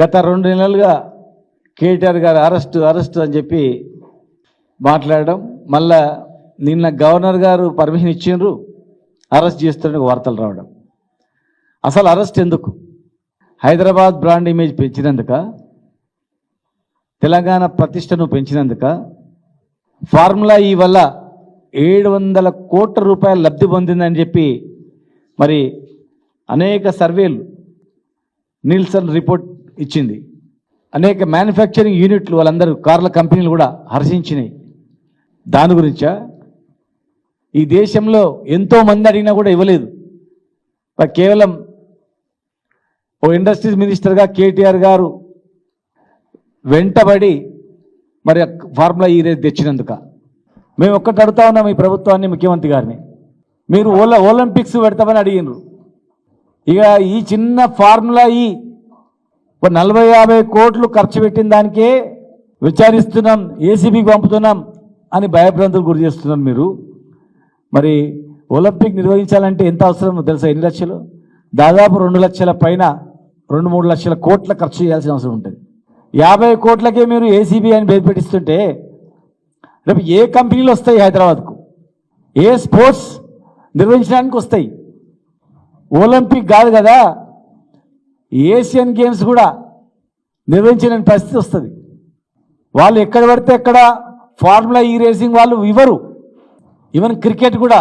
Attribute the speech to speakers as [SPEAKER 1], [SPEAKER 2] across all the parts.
[SPEAKER 1] గత రెండు నెలలుగా కేటీఆర్ గారు అరెస్ట్ అరెస్ట్ అని చెప్పి మాట్లాడడం మళ్ళా నిన్న గవర్నర్ గారు పర్మిషన్ ఇచ్చిండ్రు అరెస్ట్ చేస్తున్న వార్తలు రావడం. అసలు అరెస్ట్ ఎందుకు? హైదరాబాద్ బ్రాండ్ ఇమేజ్ పెంచినందుక? తెలంగాణ ప్రతిష్టను పెంచినందుక? ఫార్ములా ఈ వల్ల ఏడు వందల కోట్ల రూపాయలు లబ్ధి పొందిందని చెప్పి మరి అనేక సర్వేలు నీల్సన్ రిపోర్ట్ ఇచ్చింది. అనేక మ్యానుఫ్యాక్చరింగ్ యూనిట్లు వాళ్ళందరూ కార్ల కంపెనీలు కూడా హర్షించినాయి. దాని గురించా? ఈ దేశంలో ఎంతో మంది అడిగినా కూడా ఇవ్వలేదు. కేవలం ఓ ఇండస్ట్రీస్ మినిస్టర్గా కేటీఆర్ గారు వెంటబడి మరి ఫార్ములా ఈ రేట్ తెచ్చినందుక. మేము ఒక్కటి అడుగుతా ఉన్నాం ఈ ప్రభుత్వాన్ని ముఖ్యమంత్రి గారిని. మీరు ఓల ఒలింపిక్స్ పెడతామని అడిగినారు ఇక ఈ చిన్న ఫార్ములా ఈ నలభై యాభై కోట్లు ఖర్చు పెట్టిన దానికే విచారిస్తున్నాం ఏసీబీకి పంపుతున్నాం అని భయభ్రాంతులు గురి చేస్తున్నారు మీరు. మరి ఒలింపిక్ నిర్వహించాలంటే ఎంత అవసరమో తెలుసా? ఎన్ని లక్షలు? దాదాపు రెండు లక్షల పైన రెండు మూడు లక్షల కోట్ల ఖర్చు చేయాల్సిన అవసరం ఉంటుంది. యాభై కోట్లకే మీరు ఏసీబీ అని పేరు పెట్టిస్తుంటే రేపు ఏ కంపెనీలు వస్తాయి హైదరాబాద్కు? ఏ స్పోర్ట్స్ నిర్వహించడానికి వస్తాయి? ఒలింపిక్ కాదు కదా? ఏషియన్ గేమ్స్ కూడా నిర్వహించిన పరిస్థితి వస్తుంది. వాళ్ళు ఎక్కడ పడితే ఎక్కడ ఫార్ములా ఈ రేసింగ్ వాళ్ళు ఇవ్వరు. ఈవెన్ క్రికెట్ కూడా.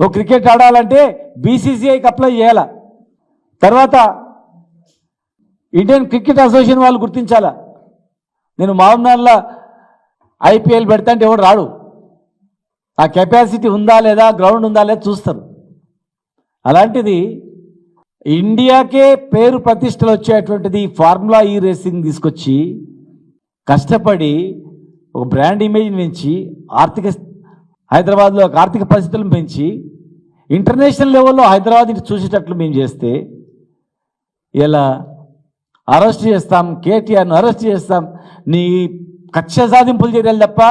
[SPEAKER 1] ఓ క్రికెట్ ఆడాలంటే బీసీసీఐకి అప్లై చేయాల? తర్వాత ఇండియన్ క్రికెట్ అసోసియేషన్ వాళ్ళు గుర్తించాలా? నేను మామూలు ఐపీఎల్ పెడతా అంటే ఎవడు రాడు? ఆ కెపాసిటీ ఉందా లేదా? గ్రౌండ్ ఉందా లేదా చూస్తారు. అలాంటిది ఇండియాకే పేరు ప్రతిష్టలు వచ్చేటువంటిది ఫార్ములా ఈ రేసింగ్ తీసుకొచ్చి కష్టపడి ఒక బ్రాండ్ ఇమేజ్ పెంచి ఆర్థిక హైదరాబాద్లో ఒక ఆర్థిక పరిస్థితులను పెంచి ఇంటర్నేషనల్ లెవెల్లో హైదరాబాద్ చూసేటట్లు మేము చేస్తే ఇలా అరెస్ట్ చేస్తాం కేటీఆర్ను అరెస్ట్ చేస్తాం నీ కక్ష సాధింపులు చేయాలి తప్ప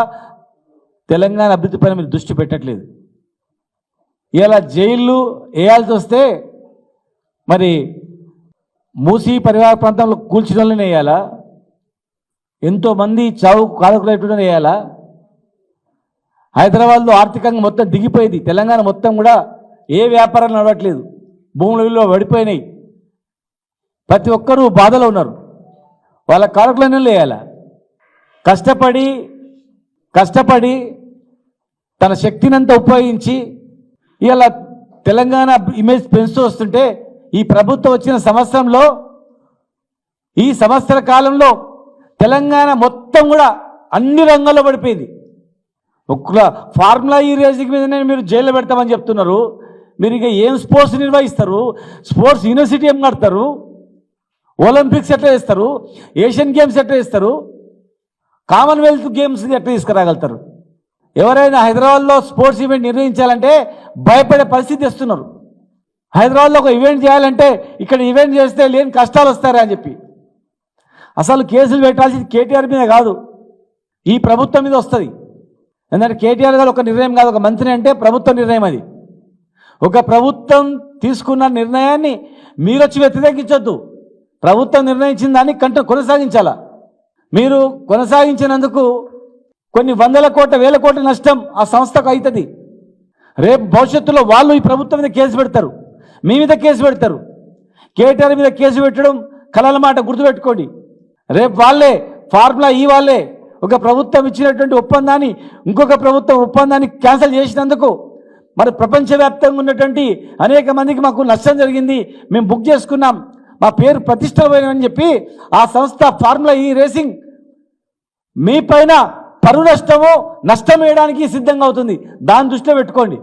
[SPEAKER 1] తెలంగాణ అభివృద్ధి పైన మీరు దృష్టి పెట్టట్లేదు. ఇలా జైళ్ళు వేయాల్సి వస్తే మరి మూసీ పరివార ప్రాంతంలో కూల్చిన వాళ్ళని వేయాలా? ఎంతోమంది చావు కాలకులైన వేయాలా? హైదరాబాద్లో ఆర్థికంగా మొత్తం దిగిపోయింది. తెలంగాణ మొత్తం కూడా ఏ వ్యాపారాలు నడవట్లేదు. భూముల విలువ పడిపోయినాయి. ప్రతి ఒక్కరూ బాధలో ఉన్నారు. వాళ్ళ కారకులను వేయాలా? కష్టపడి కష్టపడి తన శక్తినంతా ఉపయోగించి ఇవాళ తెలంగాణ ఇమేజ్ పెంచుతూ వస్తుంటే ఈ ప్రభుత్వం వచ్చిన సంవత్సరంలో ఈ సంవత్సర కాలంలో తెలంగాణ మొత్తం కూడా అన్ని రంగాల్లో పడిపోయింది. ఒక్క ఫార్ములా ఈ రేసింగ్ మీదనే మీరు జైల్లో పెడతామని చెప్తున్నారు. మీరు ఇక ఏం స్పోర్ట్స్ నిర్వహిస్తారు? స్పోర్ట్స్ యూనివర్సిటీ ఏం కడతారు? ఒలింపిక్స్ ఎట్లా చేస్తారు? ఏషియన్ గేమ్స్ ఎట్లా చేస్తారు? కామన్వెల్త్ గేమ్స్ ఎట్లా తీసుకురాగలుగుతారు? ఎవరైనా హైదరాబాద్లో స్పోర్ట్స్ ఈవెంట్ నిర్వహించాలంటే భయపడే పరిస్థితి వస్తున్నారు హైదరాబాద్లో ఒక ఈవెంట్ చేయాలంటే ఇక్కడ ఈవెంట్ చేస్తే లేని కష్టాలు వస్తారా అని చెప్పి. అసలు కేసులు పెట్టాల్సింది కేటీఆర్ మీద కాదు ఈ ప్రభుత్వం మీద వస్తుంది. ఎందుకంటే కేటీఆర్ గారు ఒక నిర్ణయం కాదు ఒక మంత్రి అంటే ప్రభుత్వ నిర్ణయం అది. ఒక ప్రభుత్వం తీసుకున్న నిర్ణయాన్ని మీరు వచ్చి వ్యతిరేకించొద్దు. ప్రభుత్వం నిర్ణయించిన దాన్ని కంట కొనసాగించాలా? మీరు కొనసాగించినందుకు కొన్ని వందల కోట్ల వేల కోట్ల నష్టం ఆ సంస్థకు అవుతుంది. రేపు భవిష్యత్తులో వాళ్ళు ఈ ప్రభుత్వం మీద కేసు పెడతారు. మీ మీద కేసు పెడతారు. కేటీఆర్ మీద కేసు పెట్టడం కలల మాట గుర్తుపెట్టుకోండి. రేపు వాళ్ళే ఫార్ములా ఈ వాళ్ళే ఒక ప్రభుత్వం ఇచ్చినటువంటి ఒప్పందాన్ని ఇంకొక ప్రభుత్వం ఒప్పందాన్ని క్యాన్సిల్ చేసినందుకు మరి ప్రపంచవ్యాప్తంగా ఉన్నటువంటి అనేక మందికి మాకు నష్టం జరిగింది మేము బుక్ చేసుకున్నాం మా పేరు ప్రతిష్టమైనని చెప్పి ఆ సంస్థ ఫార్ములా ఈ రేసింగ్ మీ పైన పరు నష్టము నష్టం వేయడానికి సిద్ధంగా అవుతుంది. దాని దృష్టిలో పెట్టుకోండి.